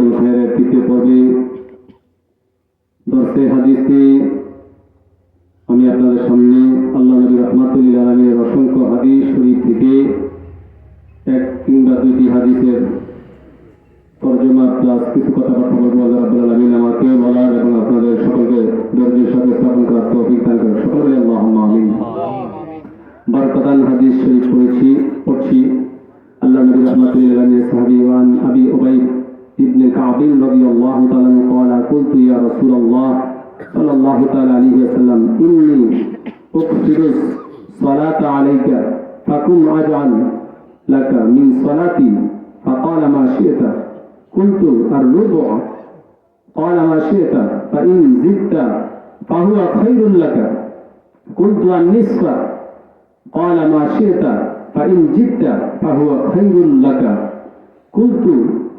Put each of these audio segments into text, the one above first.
খায়ের তৃতীয় পর্বে দর্শে হাদিসে আমি আপনাদের সামনে আল্লাহ নবী রহমাতুল্লিল আলমের অসংখ্য হাদিস শরীফ থেকে এক কিংবা দুইটি হাদিসের তর্জমা প্লাস কিছু কথাবার্তা বলব। আল্লাহ রাব্বুল আলামিন আমাকে বলার এবং আপনাদের সকলকে ধৈর্যের সাথে স্থাপন করার তৌফিক দান করেন। সকলে আল্লাহুম্মা আমিন। বারকাতান হাদিস শরীফ পড়েছি, পড়ছি। আল্লাহ নবী রহমাতুল্লাহ আলাইহি সাহাবী ওয়ান আবি কাব الله تعالى قال قلت يا رسول الله صلى الله تعالى عليه وسلم إني أقصد الصلاة عليك فكن أجعل لك من صلاتي. فقال ما شئت. قلت الربع. قال ما شئت فإن زدت فهو خير لك. قلت النصف. قال ما شئت فإن جئت فهو خير لك. قلت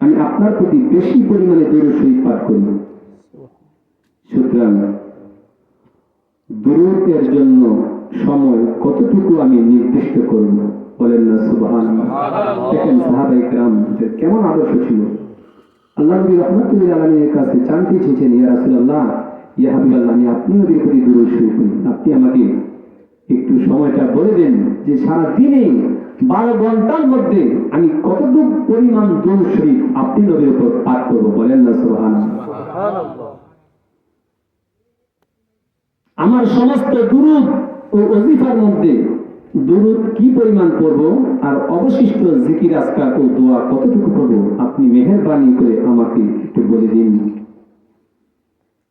আমি আপনার প্রতি বেশি পরিমাণে দরুদ শরীফ পাঠ করি। সুতরাং দরুদের জন্য সময় কতটুকু আমি নির্দিষ্ট করব? বলেন না সুবহানাল্লাহ। দেখেন সাহাবা ইকরাম কেমন আদর্শ ছিল? আল্লাহ নবী রহমতুল্লাহ আলমীর কাছে জানতে চেয়েছেন ইয়া রাসূলুল্লাহ ইয়া হাবিবাল্লাহ আমি আপনি নবীর প্রতি দূর শুরু করি আপনি আমাকে একটু সময়টা বলে দেন যে সারা দিনে বারো ঘণ্টার মধ্যে আমি কতটুকু পরিমাণ দূর শরীফ আপনি নবীর উপর পাঠ করব? বলেন না সোহান আমার সমস্ত দুরুদ ও অজিফার মধ্যে দুরুদ কি পরিমাণ পড়ব? আর অবশিষ্ট জিকির, আজকার ও দোয়া কতটুকু পড়ব? আপনি মেহেরবানি করে আমাকে একটু বলে দিন।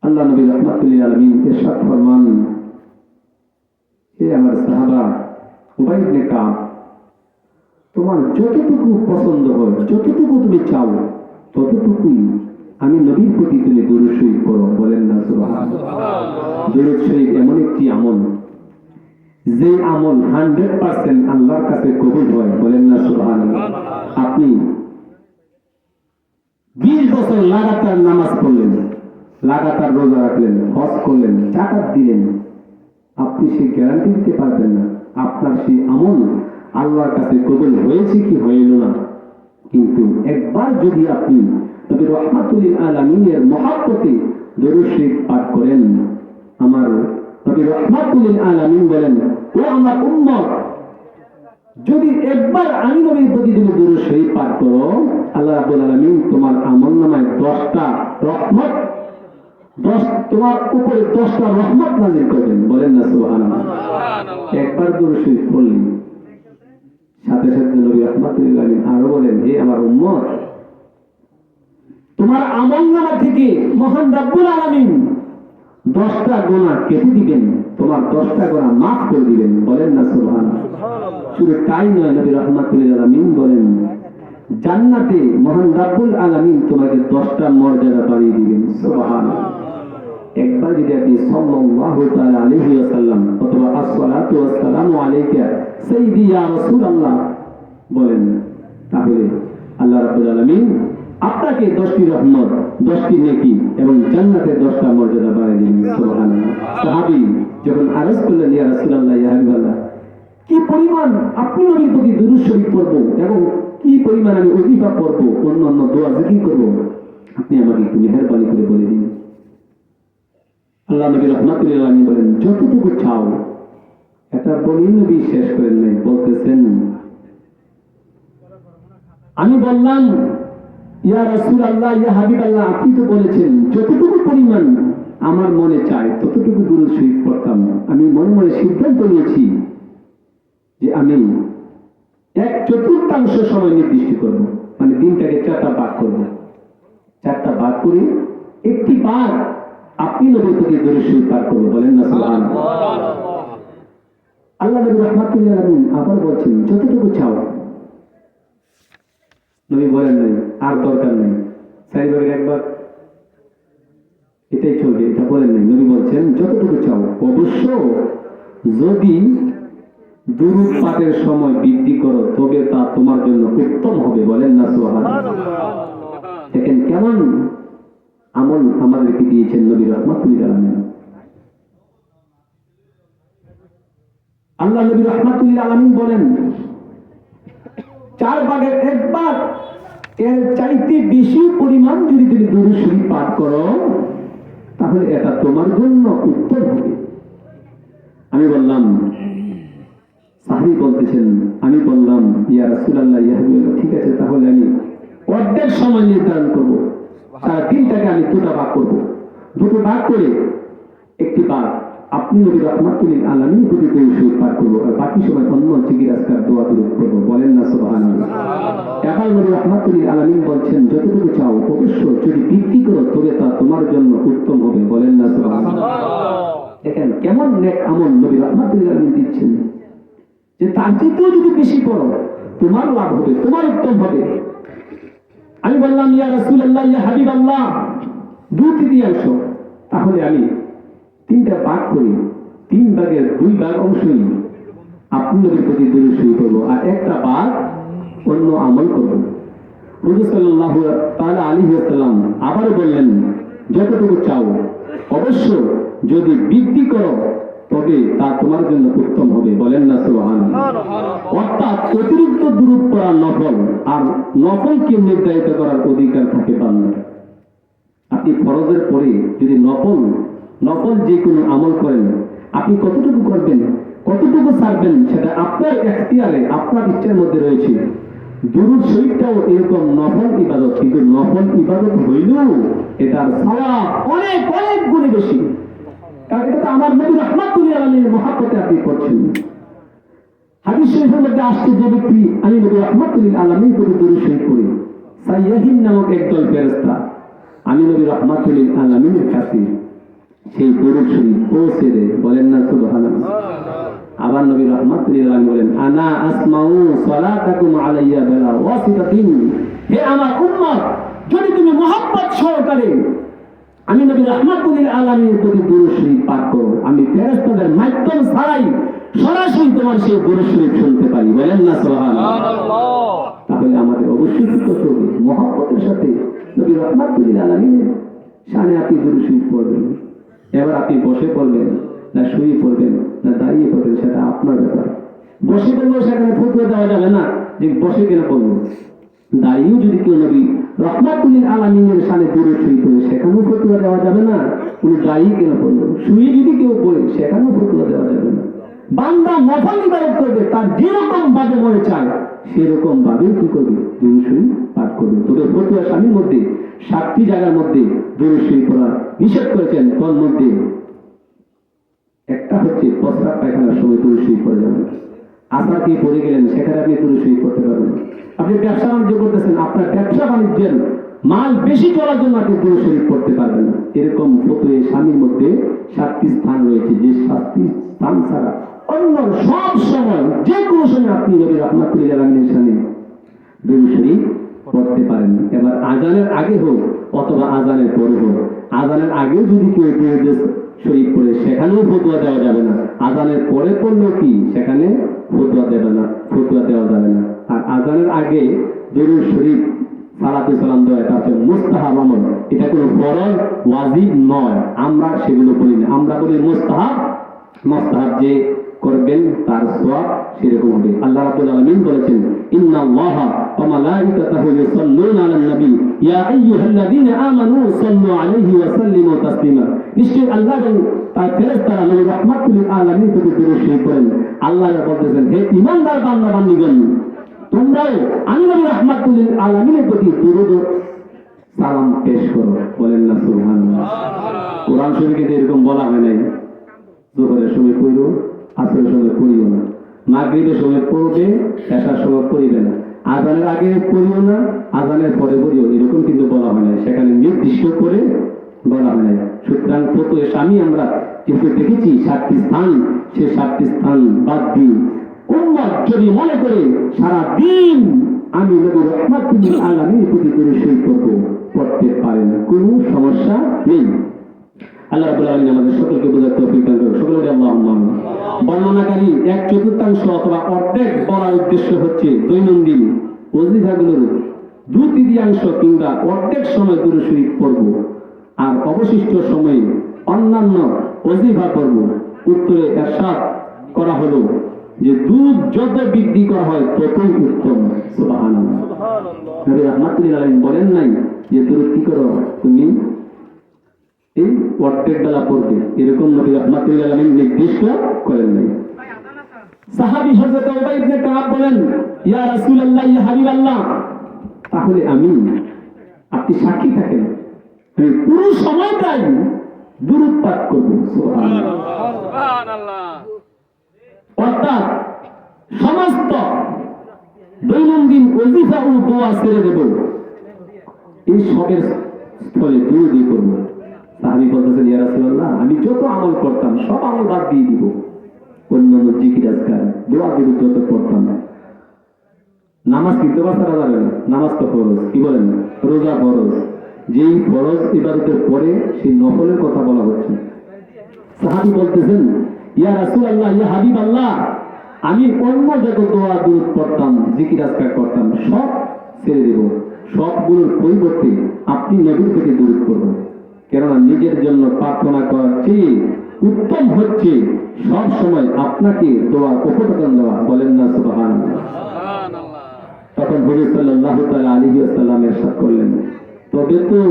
আল্লাহ নবী রহমাতুল্লাহ আলমিন এরশাদ ফরমান। হে আমার সাহাবা উবাই ইবনে তোমার যতটুকু পছন্দ হয় যতটুকু তুমি চাও ততটুকুই আমি নবীর প্রতি তুমি দরুদ শরীফ করো বলেন না দরুদ শরীফ এমন একটি আমল যে আমল হান্ড্রেড পার্সেন্ট আল্লাহর কাছে কবুল হয় বলেন না সুবহানাল্লাহ। আপনি বিশ বছর লাগাতার নামাজ পড়লেন লাগাতার রোজা রাখলেন হজ করলেন জাকাত দিলেন আপনি সেই গ্যারান্টি দিতে পারবেন না। আপনার সেই আমল আল্লাহর কাছে কবুল হয়েছে কি হইল না? কিন্তু একবার যদি আপনি তবে রহমাতুল্লিল আলমিনের মহাব্বতে দরুদ পাঠ করেন, আমার তবে রহমাতুল্লিল আলমিন বলেন, ও আমার উম্মত, যদি একবার আমি নবীর প্রতি তুমি দরুদ শরীফ পাঠ করো, আল্লাহ রাব্বুল আলামিন তোমার আমল নামায় দশটা রহমত, দশ, তোমার উপরে দশটা রহমত নাজিল করবেন। বলেন না সুবহানাল্লাহ। একবার দরুদ শরীফ পড়লেন। সাথে সাথে নবী রহমাতুল্লাহ আরও বলেন হে আমার উম্মত তোমার আমল নামা থেকে মহান রাব্বুল আলামিন দশটা গোনা কেটে দিবেন তোমার দশটা গোনা মাফ করে দিবেন। বলেন না সুবহানাল্লাহ। শুধু তাই নয় নবী রহমাতুল্লাহ আলামিন বলেন জান্নাতে মহান রাব্বুল আলামিন তোমাকে দশটা মর্যাদা বাড়িয়ে দিবেন। সুবহানাল্লাহ। একবার যদি আপনি তাআলা আলাইহি ওয়াসাল্লাম অথবা আসসালাতু ওয়াসসালামু আলাইকা ইয়া রাসূলুল্লাহ বলেন, তাহলে আল্লাহ রাব্বুল আলামিন আপনাকে দশটি রহমত, দশটি নেকি এবং জান্নাতের দশটা মর্যাদা সুবহানাল্লাহ। সাহাবী যখন আরজ করলেন, ইয়া রাসূলুল্লাহ, ইয়া হাবিবাল্লাহ, কি পরিমাণ আপনি নবীর প্রতি দুরূদ শরীফ পড়ব এবং কি পরিমাণ আমি অজিফা পড়ব অন্য অন্য দোয়া জিকির করব? আপনি আমাকে একটু মেহেরবানি করে বলে দিন। আল্লাহ নবী রহমাতুল্লাহ আলামিন বলেন, যতটুকু চাও। এটা বলি নবী শেষ করেন নাই, বলতেছেন, আমি বললাম, ইয়া রাসূল আল্লাহ ইয়া হাবিব আল্লাহ আপনি তো বলেছেন, যতটুকু পরিমাণ আমার মনে চায় ততটুকু দুরূদ শরীফ পড়তাম। আমি মনে মনে সিদ্ধান্ত নিয়েছি যে আমি এক চতুর্থাংশ সময় নির্দিষ্ট করব মানে দিনটাকে চারটা ভাগ করব। চারটা ভাগ করে একটি ভাগ আপনি শরীফ পাঠ করব বলেন না সুবহানাল্লাহ। আল্লাহ নবী রহমাতুল্লাহ আলামিন আবার বলছেন যতটুকু চাও। নবী বলেন নাই আর দরকার নেই। একবার এটাই চলবে এটা বলেন নাই। নবী বলছেন যতটুকু চাও। অবশ্য যদি দুরুদ পাঠের সময় বৃদ্ধি করো তবে তা তোমার জন্য উত্তম হবে বলেন না সোহান দেখেন কেমন আমল আমাদেরকে দিয়েছেন নবী রহমাতুল্লাহ আলমিন আল্লাহ নবী রহমাতুল্লাহ আলমিন বলেন, চার ভাগের এক ভাগ, এর চাইতে বেশি পরিমাণ যদি তুমি দুরুদ পাঠ করো, তাহলে এটা তোমার জন্য উত্তর হবে। আমি বললাম, সাহাবি বলতেছেন, আমি বললাম, ইয়া রাসূলুল্লাহ, ইয়া হাবিবাল্লাহ ঠিক আছে, তাহলে আমি অর্ধেক সময় নির্ধারণ করব। সারা দিনটাকে আমি দুটো ভাগ করব। দুটো ভাগ করে একটি ভাগ আপনি নবী রহমাতুল্লিল আলামিন প্রতি শহীদ পাঠ করব আর বাকি সময় অন্য চিকিৎসার দোয়া দূর করব। বলেন না সুবহানাল্লাহ। এবার নবী রহমাতুল্লিল আলামিন বলছেন যতটুকু চাও অবশ্য যদি বৃদ্ধি করো তবে তা তোমার জন্য উত্তম হবে। বলেন না সুবহানাল্লাহ। দেখেন কেমন নেক আমল নবী রহমাতুল্লিল আলামিন দিচ্ছেন। যে তার চেয়েও যদি বেশি করো তোমার লাভ হবে তোমার উত্তম হবে। আমি বললাম, ইয়া রাসূলুল্লাহ, ইয়া হাবিবাল্লাহ। দু তৃতীয়াংশ তাহলে আমি তিনটা ভাগ করি। তিন ভাগের দুই ভাগ অংশই আপনাদের প্রতি দূরে শুরু করব আর একটা ভাগ অন্য আমল করব। হুজুর সাল্লাল্লাহু তাআলা আলাইহি ওয়াসাল্লাম আবার বললেন, যতটুকু চাও, অবশ্য যদি বৃদ্ধি করো তবে তা তোমার জন্য উত্তম হবে। বলেন না সুবহান অর্থাৎ অতিরিক্ত দূরত করার নফল আর নফলকে নির্ধারিত করার অধিকার থাকে বান্দার। আপনি ফরজের পরে যদি নফল নফল যে কোনো আমল করেন, আপনি কতটুকু করবেন, কতটুকু ছাড়বেন সেটা আপনার এখতিয়ারে, আপনার ইচ্ছার মধ্যে রয়েছে। দুরুদ শরীফটাও এরকম নফল ইবাদত, কিন্তু নফল ইবাদত হইলেও এটার সওয়াব অনেক অনেক গুণে বেশি। কারণ এটা তো আমার নবী রহমাতুল্লাহ আলামিনের মহাব্বতে আপনি করছেন হাদিস শরীফের মধ্যে আসছে যে ব্যক্তি আমি নবী রহমাতুল্লাহ আলামিন প্রতি দুরুদ করি সাইয়াহিন নামক একদল ফেরেশতা আমি নবী রহমাতুল্লাহ আলামিনের কাছে সেই দরুদ শরীফ পৌঁছে দেয়। বলেন না সুবহানাল্লাহ। আবার নবী রহমাতুল্লাহ বলেন আনা আসমাউ সালাতাকুম আলাইয়া বিলা ওয়াসিতাতিন। হে আমার উম্মত যদি তুমি মোহাব্বত সহকারে আমি নবী রহমাতুল্লাহ আলামিনের প্রতি দরুদ শরীফ পাঠ করো। আমি ফেরেশতাদের মাধ্যম ছাড়াই সরাসরি তোমার সেই দরুদ শুনতে পারি। বলেন না সুবহানাল্লাহ। তাহলে আমাদের অবশ্যই করতে হবে মহাব্বতের সাথে নবী রহমাতুল্লাহ আলামিনের শানে আপনি পড়বেন। এবার আপনি বসে পড়বেন না শুয়ে পড়বেন না দাঁড়িয়ে পড়বেন সেটা আপনার ব্যাপার। বসে পড়লেও সেখানে ফতুয়া দেওয়া যাবে না। যে বসে কেন পড়ব দাঁড়িয়েও যদি কেউ নবী রহমাতুল্লিল আলমিনের সামনে দূরে শুয়ে পড়ে, সেখানেও ফতুয়া দেওয়া যাবে না। উনি দাঁড়িয়ে কেন পড়ল শুয়ে যদি কেউ পড়ে, সেখানেও ফতুয়া দেওয়া যাবে না। বান্দা নফল ইবাদত করবে, তার যেরকম ভাবে মনে চায়, সেরকম ভাবে কি করবে? দুরুশরী পাঠ করবে। তবে ফতুয়া স্বামীর মধ্যে, সাতটি জায়গার মধ্যে দুরুশরী পড়া নিষেধ করেছেন। তোর মধ্যে? একটা হচ্ছে প্রস্রাব পায়খানার সময় দুরুশরী পড়ে যাবেন। আপনার কি পড়ে গেলেন, সেখানে আপনি দুরুশরী করতে পারবেন। আপনি ব্যবসা বাণিজ্য করতেছেন, আপনার ব্যবসা বাণিজ্যের মাল বেশি চলার জন্য আপনি দুরুশরী করতে পারবেন না। এরকম ফতুয়ে স্বামীর মধ্যে সাতটি স্থান রয়েছে, যে সাতটি স্থান ছাড়া অন্য সব সময় যে কোনো সময় আপনি নবী রহমাতুল্লাহ আলমিনের সামনে দুরুশরী পড়তে পারেন। এবার আজানের আগে হোক অথবা আজানের পরে হোক, আজানের আগেও যদি কেউ দুরুদ শরীফ পড়ে, সেখানেও ফতুয়া দেওয়া যাবে না। আজানের পরে পড়লেও কি? সেখানে ফতুয়া দেবে না, ফতুয়া দেওয়া যাবে না। আর আজানের আগে দরুদ শরীফ, সালাতু সালাম দেওয়া, এটা হচ্ছে মুস্তাহাব আমল। এটা কোনো ফরজ, ওয়াজিব নয়। আমরা সেগুলো বলি না। আমরা বলি মুস্তাহাব। মুস্তাহাব যে করবেন, তার সওয়াব সেরকম হবে। আল্লাহ রাব্বুল আলামিন বলেছেন, ইন্নাল্লাহা ওয়া মালাইকাতাহু ইউসাল্লুনা আলান নবী। ইয়া আইয়ুহাল্লাযীনা আমানু সাল্লু আলাইহি ওয়া সাল্লিমু তাসলিমা। নিশ্চয় আল্লাহ এবং তার নবী রাহমাতুল আলামিন প্রতি দরুদ করেন আল্লাহ বলতেছেন, হে ঈমানদার বান্দা বান্দীগণ তোমরাও আমি নবী রাহমাতুল আলামিনের প্রতি দরুদ সালাম পেশ করো। বলেন না, সুবহানাল্লাহ। কোরআন শরীফে এরকম বলা হয় নাই। জোহরের সময় পড়িও, আসরের সময় পড়িও না। মাগরিবের সময় পড়বে, এসার সময় পড়িবে না। আজানের আগে পড়িও না, আজানের পরে পড়িও এরকম কিন্তু বলা হয় না সেখানে নির্দিষ্ট করে বলা হয় না সুতরাং প্রত স্বামী আমরা কিন্তু দেখেছি সাতটি স্থান, সে সাতটি স্থান বাদ উম্মত যদি মনে করে সারা দিন আমি নবী রহমাতুল্লাহ আলামিনের প্রতি করে সই করব পড়তে পারেন, কোনো সমস্যা নেই। আল্লাহ আলামিন আমাদের সকলকে বোঝার দান আমিন বর্ণনাকারী এক চতুর্থাংশ অথবা অর্ধেক বলার উদ্দেশ্য হচ্ছে দৈনন্দিন ওজিফাগুলোর দু তৃতীয়াংশ কিংবা অর্ধেক সময় দূরে শরীফ আর অবশিষ্ট সময়ে অন্যান্য ওজিফা পড়ব উত্তরে এরশাদ করা হলো যে দুধ যত বৃদ্ধি করা হয় ততই উত্তম। রাহমাতুল্লাহ বলেন নাই যে তুমি কি করো? তুমি এই অর্ধেক বেলা পড়বে। এরকম নবী রাহমাতুল্লাহ আলাইহি নির্দিষ্ট করেন নাই। সাহাবী হযরত উবাই ইবনে কাব বলেন ইয়া রাসূলুল্লাহ ইয়া হাবিবাল্লাহ। তাহলে আমি আপনি সাক্ষী থাকেন। পুরো সময়টাই দুরূপ পাঠ করব অর্থাৎ সমস্ত দৈনন্দিন অজিফা ও দোয়া ছেড়ে দেব। এই সবের স্থলে দূর দিয়ে করব। সাহাবি বলতেছেন ইয়া রাসূলুল্লাহ আমি যত আমল করতাম সব আমল বাদ দিয়ে দিব। অন্যান্য জিকির আজকার দোয়া দিব যত করতাম। নামাজ কিন্তু বা সারা যাবে না। নামাজ তো ফরজ কি বলেন? রোজা ফরজ। যেই ফরজ ইবাদতের পরে সেই নফলের কথা বলা হচ্ছে। সাহাবি বলতেছেন ইয়া রাসূল আল্লাহ ইয়া হাবিব আল্লাহ আমি অন্য যত দোয়া দূর করতাম জিকির আজকার করতাম সব ছেড়ে দেব। সবগুলোর পরিবর্তে আপনি নবীর থেকে দূর করবেন কেননা নিজের জন্য প্রার্থনা করার চেয়ে উত্তম হচ্ছে সব সময় আপনাকে দোয়া উপকরণ দেওয়া। বলেন না সুবহান তখন হুজুর সাল্লাল্লাহু তাআলা আলাইহি ওয়াসাল্লাম ইরশাদ করলেন তবে তো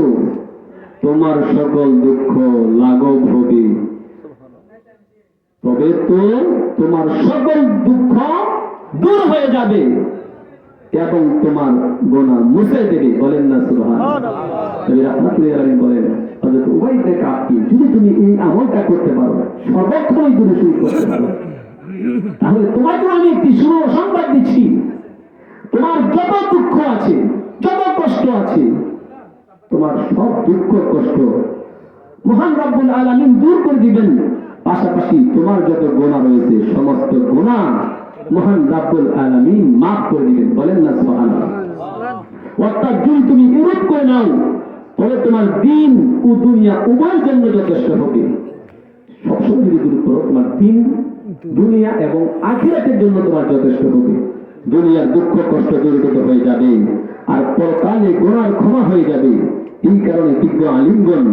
তোমার সকল দুঃখ লাঘব হবে। তবে তো তোমার সকল দুঃখ দূর হয়ে যাবে এবং তোমার গোনা মুছে দেবে। বলেন না আলাইহি বলেন যদি তুমি এই আমলটা করতে পারো, সর্বক্ষণই দূরে শুরু করতে পারো। তাহলে তোমাকে আমি একটি শুভ সংবাদ দিচ্ছি। তোমার যত দুঃখ আছে, যত কষ্ট আছে তোমার সব দুঃখ, কষ্ট মহান রব্বুল আলামিন দূর করে দিবেন। পাশাপাশি তোমার যত গোনা রয়েছে, সমস্ত গোনা মহান রব্বুল আলামিন মাফ করে দিবেন। বলেন না, সুবহানাল্লাহ। অর্থাৎ যদি তুমি ইউরোপ করে নাও তবে তোমার দিন ও দুনিয়া উভয়ের জন্য যথেষ্ট হবে। সবসময় যদি দূর করো, তোমার দিন, দুনিয়া এবং আখিরাতের জন্য তোমার যথেষ্ট হবে। দুনিয়ার দুঃখ, কষ্ট দূরীভূত হয়ে যাবে। আর পরকালে গোনার ক্ষমা হয়ে যাবে। এই কারণে বিজ্ঞ আলিমগণ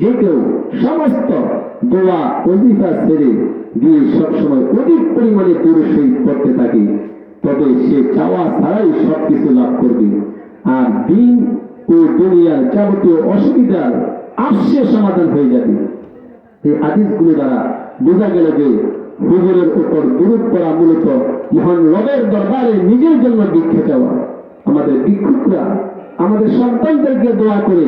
যে কেউ সমস্ত দোয়া অজিফা ছেড়ে দিয়ে সবসময় অধিক পরিমাণে শহীদ করতে থাকে, তবে সে চাওয়া ছাড়াই সবকিছু লাভ করবে। আর দিন ও দুনিয়ার যাবতীয় অসুবিধার আসছে সমাধান হয়ে যাবে। এই হাদিসগুলো দ্বারা বোঝা গেল যে হুজুরের উপর দূরত করা মূলত মহান রবের দরবারে নিজের জন্য ভিক্ষা চাওয়া। আমাদের ভিক্ষুকরা, আমাদের সন্তানদেরকে দোয়া করে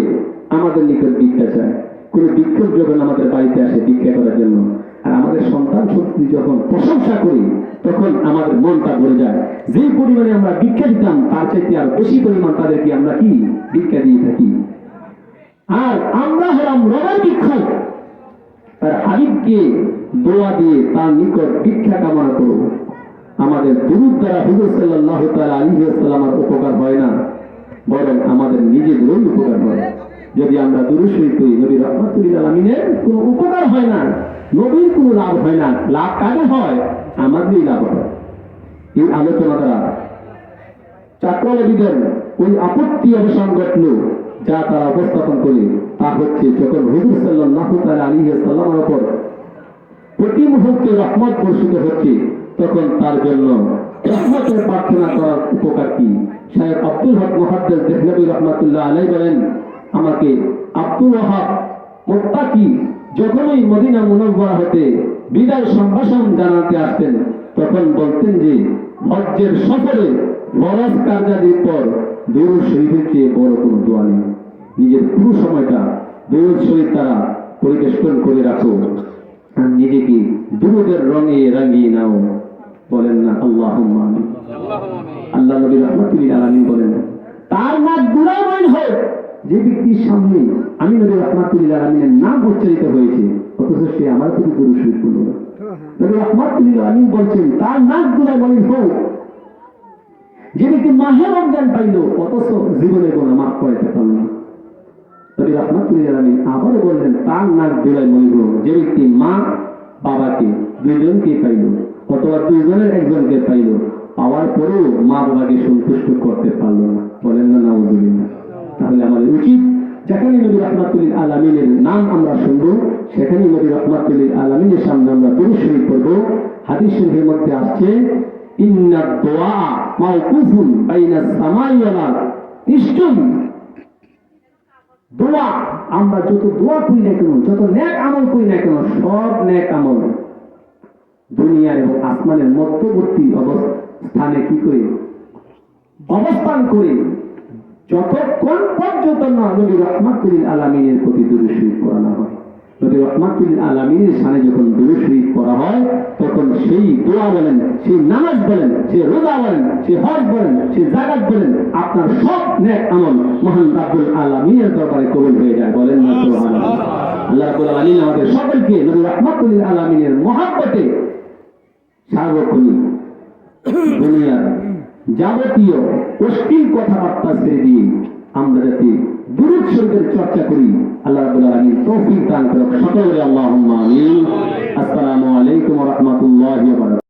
আমাদের নিকট ভিক্ষা চায়। কোন ভিক্ষুক যখন আমাদের বাড়িতে আসে ভিক্ষা করার জন্য, আর আমাদের সন্তান শক্তি যখন প্রশংসা করি, তখন আমাদের মনটা ভরে যায়। যে পরিমাণে আমরা ভিক্ষা দিতাম, তার চাইতে আর বেশি পরিমাণ তাদেরকে আমরা কি? ভিক্ষা দিয়ে থাকি। আর আমরা হলাম রবের ভিক্ষক। তার হাবিবকে দোয়া দিয়ে তার নিকট ভিক্ষা কামনা করো আমাদের দুরুদ দ্বারা হুজুর সাল্লাহ তাআলা আলাইহি ওয়াসাল্লামের উপকার হয় না, বরং আমাদের নিজেদেরই উপকার হয়। যদি আমরা দুরুদ শরীফ করি নবী রহমাতুল্লাহ আলামিনের কোনো উপকার হয় না, নবীর কোনো লাভ হয় না, লাভ কাকে হয়? আমাদেরই লাভ হয়। এই আলোচনা দ্বারা চাকরবাদীদের ওই আপত্তি অবসান ঘটল, যা তারা উপস্থাপন করে, তা হচ্ছে যখন হুজুর সাল্লাহ তাআলা আলাইহি সাল্লামের উপর প্রতি মুহূর্তে রহমত বর্ষিত হচ্ছে তখন তার জন্য। রহমতের প্রার্থনা করার উপকার কি? সাহেব আব্দুল হক মুহাদ্দিস দেহলভী রহমাতুল্লাহ আলাই বলেন, আমাকে আব্দুল ওয়াহাব মোত্তাকি যখনই মদিনা মুনব্বরা হতে বিদায় সম্ভাষণ জানাতে আসতেন, তখন বলতেন যে, হজ্জের সফরে ফরজ কার্যাদির পর দৌড় শরীফের চেয়ে বড় কোনো দোয়া নেই। নিজের পুরো সময়টা দৌড় শরীফ তারা পরিবেষ্টন করে রাখো। নিজেকে দুরুদের রঙে রাঙিয়ে নাও। বলেন না আল্লাহ আল্লাহ নবী রহমতুল্লাহ আলামিন বলেন, তার নাক গুণাময় হোক, যে ব্যক্তির সামনে আমি নবী রহমাতুল্লাহ আলামিনের নাম উচ্চারিত হয়েছে, অথচ সে আমার প্রতি শহীদ করল তার নাক গুণাময় হোক, যে ব্যক্তি মাহে রমজান পাইল, অথচ জীবনে কোনো মাফ করাইতে পারল না। নবী রহমাতুল্লাহ আলামিন আবারও বললেন, তার নাক জোড়ায় মরিব যে ব্যক্তি মা বাবাকে, দুইজনকে পাইল অথবা দুইজনের একজনকে পাইল। পাওয়ার পরেও মা বাবাকে সন্তুষ্ট করতে পারল না। বলেন না, নাউজুবিল্লাহ। তাহলে আমাদের উচিত যেখানে নবী রহমাতুল্লিল আলমিনের নাম আমরা শুনব সেখানে নবী রহমাতুল্লিল আলমিনের সামনে আমরা শরীফ করব হাদিস শরীফের মধ্যে আসছে আমরা যত দোয়া করি না কেন, যত ন্যাক আমল করি না কেন, সব ন্যাক আমল। দুনিয়া এবং আসমানের মধ্যবর্তী অবস্থানে কি করে? অবস্থান করে। যতক্ষণ পর্যন্ত না নবী রহমাতুল আলমিনের প্রতি দুরুশরীফ করানো হয়। নবী রহমাতুল আলমিনের সামনে যখন দুরুশরীফ করা হয়, তখন সেই দোয়া বলেন, সেই নামাজ বলেন সেই রোজা বলেন সেই হজ বলেন সেই জাগাত বলেন, আপনার সব নেক আমল মহান রাব্বুল আলমিনের দরবারে কবুল হয়ে যায় বলেন আল্লাহ আলামিন আমাদের সকলকে নবী রহমাতুল আলমিনের মহাব্বতে সার্বক্ষণিক দুনিয়ার যাবতীয় অশ্লীল কথাবার্তা ছেড়ে দিয়ে আমরা যাতে দুরুদ শরীফের চর্চা করি, আল্লাহ রাব্বুল আলামিন তৌফিক দান করুন সকলে আল্লাহুম্মা আসসালামু আলাইকুম ওয়া